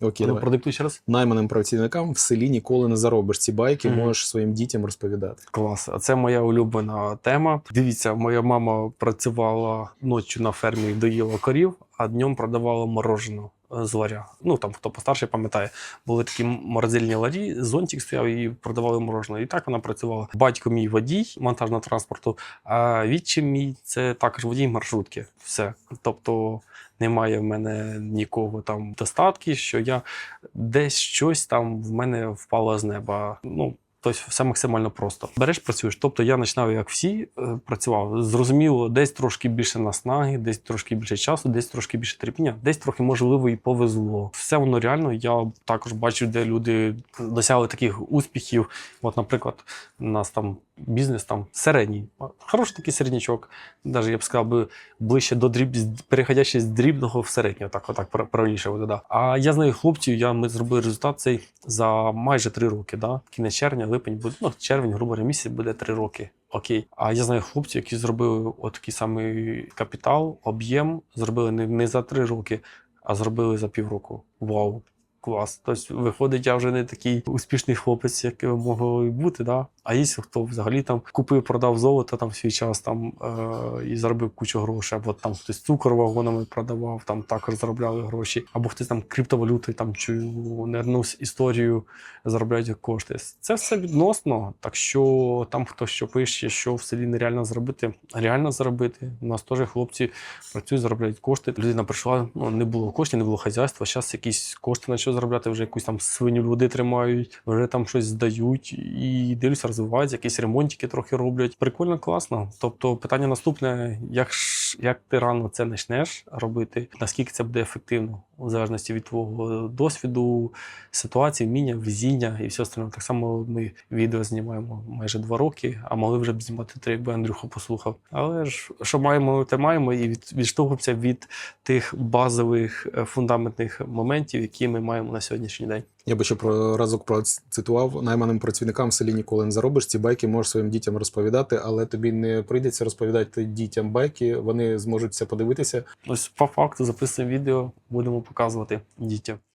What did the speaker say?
Окей, Ну, давай. Продиктуй ще раз. Найманим працівникам в селі ніколи не заробиш. Ці байки Мгм. можеш своїм дітям розповідати. Клас. А це моя улюблена тема. Дивіться, моя мама працювала ночі на фермі, доїла корів, а днем продавала морожене е, з ларя. Ну там хто постарше пам'ятає, були такі морозильні ларі, зонтик стояв і продавали морожене. І так вона працювала. Батько мій водій монтажного транспорту, а відчим мій це також водій маршрутки. Все. Тобто немає в мене нікого там достатки, що я десь щось там в мене впало з неба. Ну. Тобто все максимально просто. Береш, працюєш. Тобто я починав, як всі, е, працював. Зрозуміло, десь трошки більше наснаги, десь трошки більше часу, десь трошки більше терпіння, десь трохи можливо і повезло. Все воно реально. Я також бачив, де люди досягли таких успіхів. От, наприклад, у нас там бізнес там середній, хороший такий середнячок. Навіть я б сказав би ближче до дріб, переходячи з дрібного в середнього, так отак пра- правильніше буде. Да. А я знаю хлопців, я ми зробили результат цей за майже три роки. Да? Кінець червня, липень буде, ну червень, грубо місяць буде три роки. Окей. А я знаю хлопців, які зробили отакий самий капітал, об'єм, зробили не, не за три роки, а зробили за півроку. Вау! Клас. Тобто, виходить, я вже не такий успішний хлопець, як могло і бути, да? А є хто взагалі там купив, продав золото там свій час там е- і заробив кучу грошей, або там хтось цукор вагонами продавав, там також заробляли гроші, або хтось там криптовалюти, там чую не історію заробляють кошти. Це все відносно. Так що там хто що пише, що в селі нереально зробити, реально заробити. У нас теж хлопці працюють, заробляють кошти. Людина прийшла, ну не було коштів, не було хазяйства. Зараз якісь кошти почали заробляти, вже якусь там свиню люди тримають, вже там щось здають і дивлюся, розвиваються, якісь ремонтики трохи роблять. Прикольно, класно. Тобто, питання наступне: як як ти рано це почнеш робити, наскільки це буде ефективно, у залежності від твого досвіду, ситуації, вміння, везіння і все остальне. Так само ми відео знімаємо майже два роки, а могли вже б знімати три, якби Андрюха послухав. Але ж що маємо, те маємо, і від, відштовхуємося від тих базових е, фундаментних моментів, які ми маємо на сьогоднішній день. Я би ще про разок процитував найманим працівникам в селі ніколи не заробиш. Ці байки можеш своїм дітям розповідати, але тобі не прийдеться розповідати дітям байки. Вони зможуть це подивитися. Ось по факту записуємо відео, будемо показувати дітям.